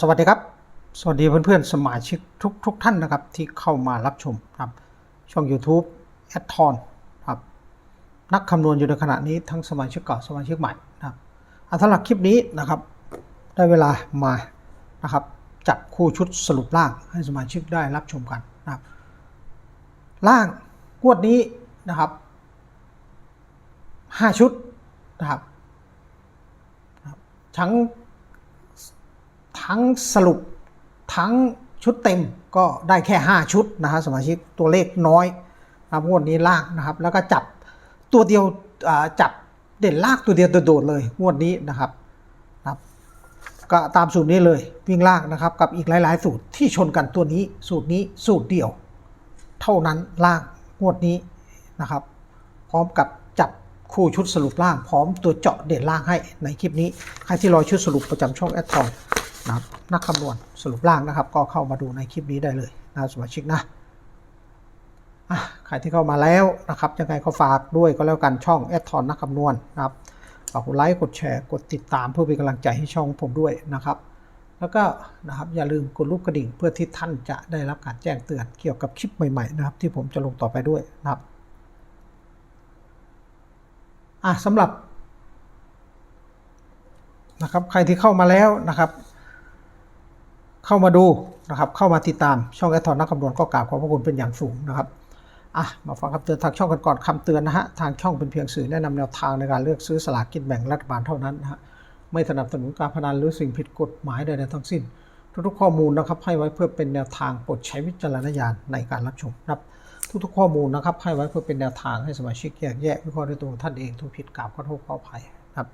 สวัสดีครับ สวัสดีเพื่อนๆ สมาชิกทุกทุกท่านนะครับ ที่เข้ามารับชมครับ ช่อง YouTube แอดทอนครับ นักคำนวณอยู่ในขณะนี้ทั้งสมาชิกเก่าสมาชิกใหม่นะครับอ่าสำหรับคลิปนี้นะครับ ได้เวลามานะครับจับคู่ชุดสรุปล่างให้สมาชิกได้รับชมกันนะครับ ล่างงวดนี้นะครับ5ชุดนะครับนะครับทั้ง ทั้งสรุปทั้งชุดเต็มก็ได้แค่ 5 ชุดนะฮะสมาชิกตัวเลขน้อยนะครับงวดนี้ลากนะครับ แล้วก็จับตัวเดียวจับเด่นลากตัวเดียวโดดๆเลยงวดนี้นะครับนะครับ ก็ตามสูตรนี้เลยวิ่งลากนะครับ กับอีกหลาย ๆ สูตรที่ชนกันตัวนี้สูตรนี้สูตรเดียว เท่านั้นลางงวดนี้นะครับ พร้อมกับจับคู่ชุดสรุปล่าง พร้อมตัวเจาะเด่นล่างให้ในคลิปนี้ใครที่รอชุดสรุปประจำช่องแอดทอง นะครับนักคำนวณสรุปล่างนะครับ ก็เข้ามาดูในคลิปนี้ได้เลยนะสมาชิกนะใครที่เข้ามาแล้วนะครับยังไงก็ฝากด้วยก็แล้วกันช่องแอดทอนนักคำนวณนะครับฝากกดไลค์กดแชร์กดติดตามเพื่อเป็นกำลังใจให้ช่องผมด้วยนะครับ แล้วก็นะครับอย่าลืมกดรูปกระดิ่งเพื่อที่ท่านจะได้รับการแจ้งเตือนเกี่ยวกับคลิปใหม่ๆนะครับ ที่ผมจะลงต่อไปด้วยนะครับอะสำหรับนะครับใครที่เข้ามาแล้วนะครับ เข้ามาดูนะครับ เข้ามาติดตามช่องแอทอนนักคำนวณก็กราบขอบพระคุณเป็นอย่างสูงนะครับอะมาฟังคำเตือนทางช่องกันก่อนคำเตือนนะฮะทางช่องเป็นเพียงสื่อแนะนำแนวทางในการเลือกซื้อสลากกินแบ่งรัฐบาลเท่านั้นนะฮะไม่สนับสนุนการพนันหรือสิ่งผิดกฎหมายใดๆทั้งสิ้น ทุกๆข้อมูลนะครับให้ไว้เพื่อเป็นแนวทางโปรดใช้วิจารณญาณในการรับชมนะครับทุกๆข้อมูลนะครับให้ไว้เพื่อเป็นแนวทางให้สมาชิกแยกแยะวิเคราะห์ด้วยตัวท่านเองทุกผิดกล่าวขอโทษขออภัยครับ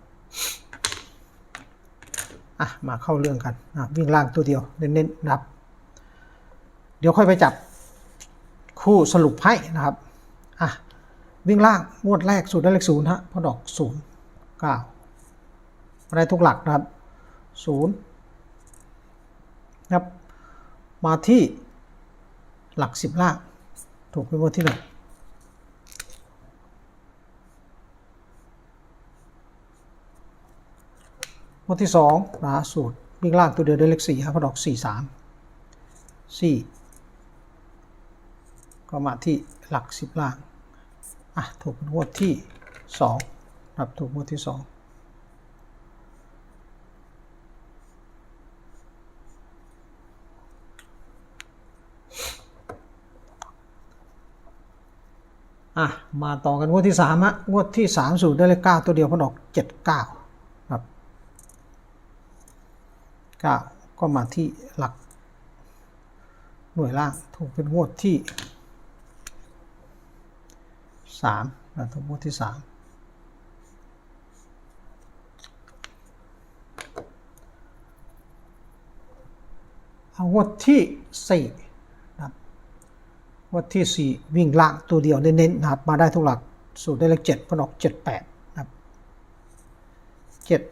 อะมาเข้าเรื่องกันอะวิ่งล่างตัวเดียวเน้นๆนะครับ เดี๋ยวค่อยไปจับคู่สรุปให้นะครับอะวิ่งล่างงวดแรกสูตรได้เลขศูนย์ฮะพราะดอกศูนย์เก้าได้ทุกหลักนะครับศูนย์ครับมาที่หลักสิบล่างถูกเป็นวันที่หนึ่ง วันที่สองนะสูตรวิ่งล่างตัวเดียวได้เลขสี่ครับพอดอกสี่สามสี่ก็มาที่หลักสิบล่างอะถูกงวดที่สองครับถูกงวดที่สองอะมาต่อกันงวดที่สามฮะงวดที่สามสูตรได้เลขเก้าตัวเดียวพอดอกเจ็ดเก้า 9 ก็มาที่หลัก หน่วยล่างถูกเป็นงวดที่ 3 นะถูกงวดที่ 3งวดที่4นะครับงวดที่ 4 วิ่งล่างตัวเดียวเน้นๆนะครับ มาได้ทุกหลัก สูตรได้เลขเจ็ดพนออกเจ็ดแปดนะเจ็ด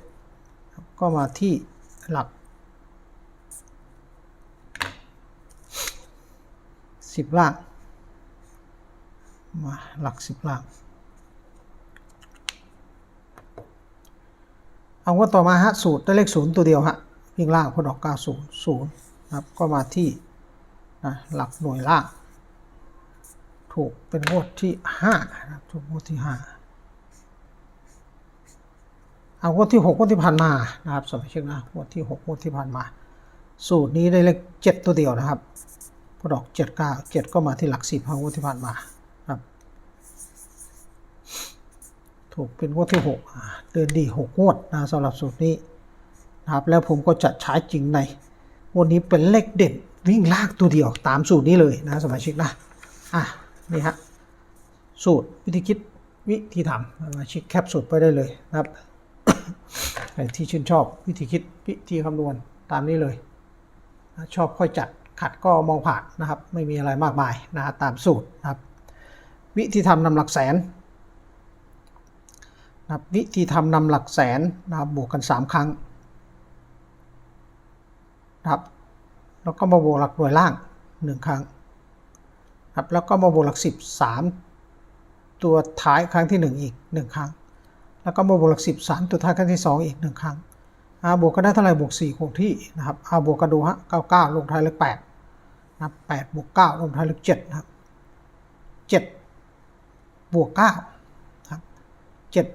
ก็มาที่หลัก 10ล่าง มาหลัก10ล่าง เอาว่าต่อมาฮะสูตรได้เลข0ตัวเดียวฮะวิ่งล่างพนออก90 0นะครับก็มาที่นะหลักหน่วยล่าง ถูกเป็นงวดที่ห้านะครับถูกงวดที่ห้าเอางวดที่หกงวดที่ผ่านมานะครับสมัยเช็คนะงวดที่หกงวดที่ผ่านมา สูตรนี้ได้เลขเจ็ดตัวเดียวนะครับ พอดอกเจ็ดเก้าเจ็ดก็มาที่หลักสิบงวดที่ผ่านมาครับ ถูกเป็นงวดที่หกเดินดีหกงวดนะสำหรับสูตรนี้นะครับ แล้วผมก็จะใช้จริงในวันนี้เป็นเลขเด่นวิ่งลากตัวเดียวตามสูตรนี้เลยนะสมาชิกนะอะนี่ฮะสูตรวิธีคิดวิธีทำสมาชิคแคปสูตรไปได้เลยนะครับใครที่ชื่นชอบวิธีคิดวิธีคำนวณตามนี้เลย ชอบค่อยจัด ขัดก็มองผ่านนะครับ ไม่มีอะไรมากมายนะตามสูตรนะครับ วิธีทำนำหลักแสนนะครับวิธีทำนำหลักแสนนะครับบวกกัน 3 ครั้งนะครับแล้วก็มาบวกหลักหน่วยล่าง 1 ครั้งครับแล้วก็มาบวกหลักสิบสามตัวท้ายครั้งที่หนึ่งอีกหนึ่งครั้ง แล้วก็มาบวกหลักสิบสามตัวท้ายครั้งที่สองอีกหนึ่งครั้ง อาบวกก็ได้เท่าไหร่บวกสี่คงที่นะครับอาบวกก็ดูฮะเก้าเก้าลงท้ายเลขแปดนะครับแปดบวกเก้าลงท้ายเลขเจ็ดนะครับเจ็ดบวกเก้าครับเจ็ด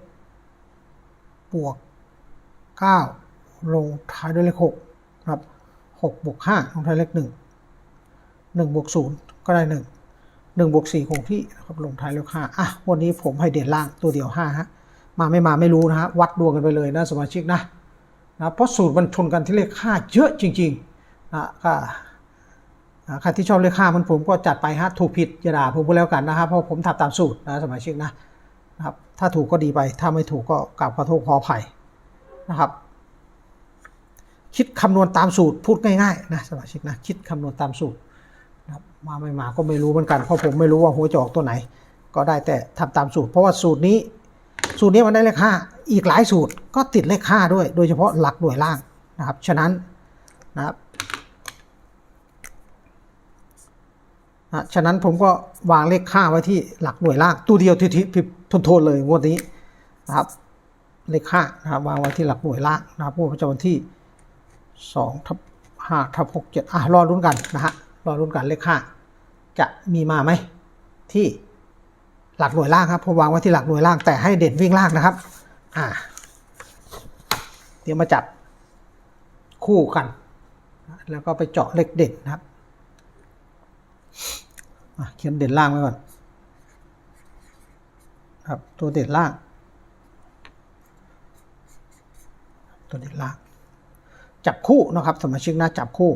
บวกเก้าลงท้ายด้วยเลขหกครับหกบวกห้าลงท้ายเลขหนึ่งหนึ่งบวกศูนย์ก็ได้หนึ่งหนึ่งบวกสี่คงที่นะครับลงท้ายเลขห้าอะวันนี้ผมให้เด่นล่างตัวเดียวห้าฮะมาไม่มาไม่รู้นะฮะวัดดวงกันไปเลยนะสมาชิกนะ นะเพราะสูตรมันชนกันที่เลขห้าเยอะจริงๆนะก็ใครที่ชอบเลขห้ามันผมก็จัดไปฮะถูกผิดอย่าด่าผมก็แล้วกันนะครับเพราะผมทำตามสูตรนะสมาชิกนะนะครับถ้าถูกก็ดีไป ถ้าไม่ถูกก็กราบขอโทษขออภัยนะครับ คิดคำนวณตามสูตรพูดง่ายๆนะสมาชิกนะคิดคำนวณตามสูตรนะครับมาไม่มาก็ไม่รู้เหมือนกันเพราะผมไม่รู้ว่าหัวจะออกตัวไหน ก็ได้แต่ทำตามสูตร เพราะว่าสูตรนี้ สูตรนี้มันได้เลขห้า อีกหลายสูตรก็ติดเลขห้าด้วย โดยเฉพาะหลักหน่วยล่างนะครับ ฉะนั้นนะครับนะฉะนั้นผมก็วางเลขห้าไว้ที่หลักหน่วยล่างตัวเดียวทีทีทนทนเลยงวดนี้นะครับ เลขห้านะครับวางไว้ที่หลักหน่วยล่างนะครับงวดประจำวันที่สองทับห้าทับหกเจ็ดอะรอรุ้นกันนะฮะรอรุ้นกันเลขห้าจะมีมาไหมที่หลักหน่วยล่างครับผมวางไว้ที่หลักหน่วยล่างแต่ให้เด่นวิ่งล่างนะครับ อ่า เดี๋ยวมาจับคู่กัน แล้วก็ไปเจาะเลขเด่นนะครับเขียนเด่นล่างไว้ก่อน ครับ ตัวเด่นล่าง ตัวเด่นล่าง จับคู่นะครับ สมาชิกนะจับคู่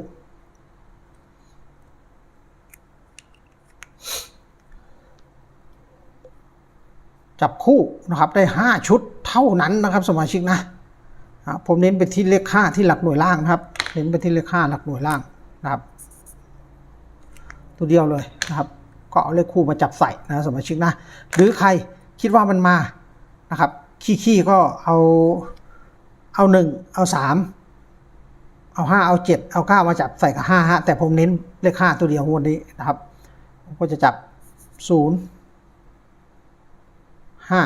จับคู่นะครับได้ 5 ชุด ท่านั้นนะครับ สมาชิกนะผมเน้นไปที่เลขค่าที่หลักหน่วยล่างนะครับ เน้นไปที่เลขค่าหลักหน่วยล่างนะครับ ตัวเดียวเลยนะครับ ก็เอาเลขคู่มาจับใส่นะสมาชิกนะ หรือใครคิดว่ามันมานะครับ ขี้ๆก็เอาเอาหนึ่งเอาสามเอาห้าเอาเจ็ดเอาเก้ามาจับใส่กับห้าฮะแต่ผมเน้นเลขห้าตัวเดียวงวดนี้นะครับผมก็จะจับศูนย์ห้า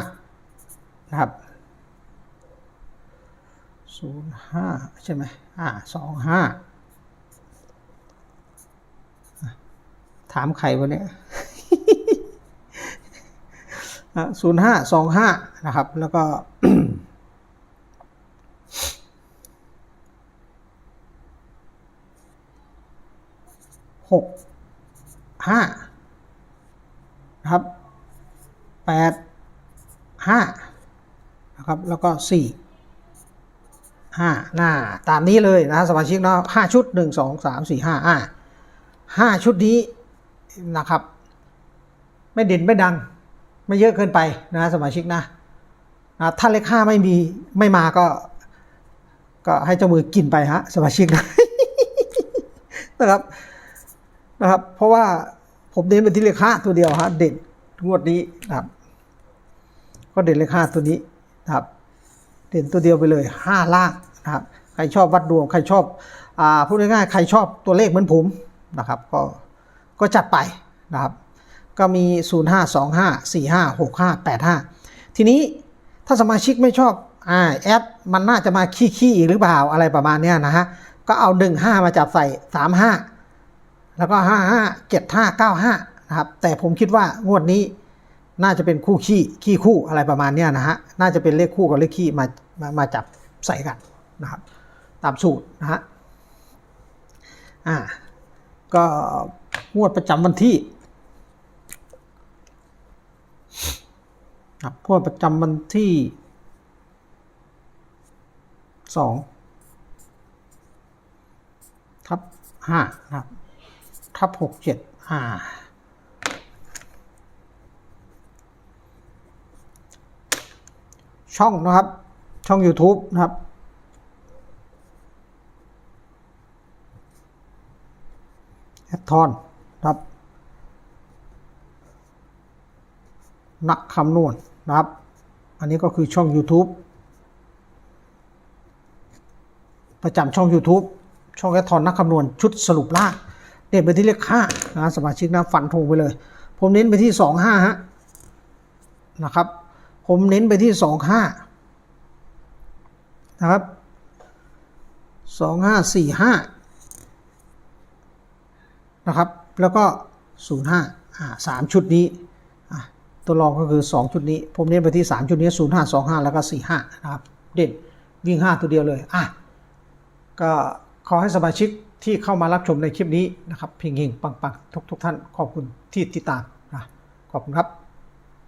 นะครับ ศูนย์ห้าใช่ไหมอ่าสองห้าถามใครวะเนี่ยศูนย์ห้าสองห้านะครับ แล้วก็หกห้านะครับแปดห้านะครับ แล้วก็สี่ ห้าหน้าตามนี้เลยนะสมาชิกเนาะห้าชุดหนึ่งสองสามสี่ห้าอ่าห้าชุดนี้นะครับ ไม่เด่นไม่ดัง ไม่เยอะเกินไปนะสมาชิกนะนะถ้าเลขห้าไม่มีไม่มาก็ ก็ให้เจ้ามือกินไปฮะสมาชิกนะนะครับนะครับ เพราะว่าผมเน้นไปที่เลขห้าตัวเดียวฮะเด่นงวดนี้นะครับ ก็เด่นเลขห้าตัวนี้นะครับ เด่นตัวเดียวไปเลยห้าล่าง นะครับใครชอบวัดดวงใครชอบอ่าพูดง่ายๆใครชอบตัวเลขเหมือนผมนะครับก็ก็จัดไปนะครับ ก็มี 0 5 2 5 4 5 6 5 8 5 ทีนี้ถ้าสมาชิกไม่ชอบอ่าแอปมันน่าจะมาขี้ๆหรือเปล่าอะไรประมาณเนี้ยนะฮะก็เอา 1 5 มาจับใส่ 3 5 แล้วก็ 5 5 7 5 9 5นะครับแต่ผมคิดว่างวดนี้น่าจะเป็นคู่ขี้ขี้คู่อะไรประมาณเนี้ยนะฮะน่าจะเป็นเลขคู่กับเลขขี้มามามาจับใส่กัน นะครับ ตามสูตรนะฮะอ่าก็งวดประจำวันที่ครับงวดประจำวันที่สองทับห้านะครับ ทับหกเจ็ดอ่าช่องนะครับ ช่อง YouTube นะครับ แอด ทอนครับนักคำนวณนะครับ อันนี้ก็คือช่อง YouTube ประจำช่อง YouTube ช่องแอดทอนนักคำนวณชุดสรุปล่างเด่นไปที่เลขห้านะสมาชิกนะฟันธงไปเลย ผมเน้นไปที่สองห้าฮะนะครับ ผมเน้นไปที่สองห้านะครับสองห้าสี่ห้า นะครับ แล้วก็ 0.5นย์ห้าอ่าสามชุดนี้ตัวรองก็คือสองชุดนี้ ผมเน้นไปที่สามชุดนี้ 0.5 2.5 แล้วก็ 4.5 นะครับ เด่นวิ่งห้าตัวเดียวเลยอะก็ขอให้สมาชิกที่เข้ามารับชมในคลิปนี้นะครับเพียงเฮงปังๆทุกทุกๆท่านขอบคุณที่ติดตามนะขอบคุณครับ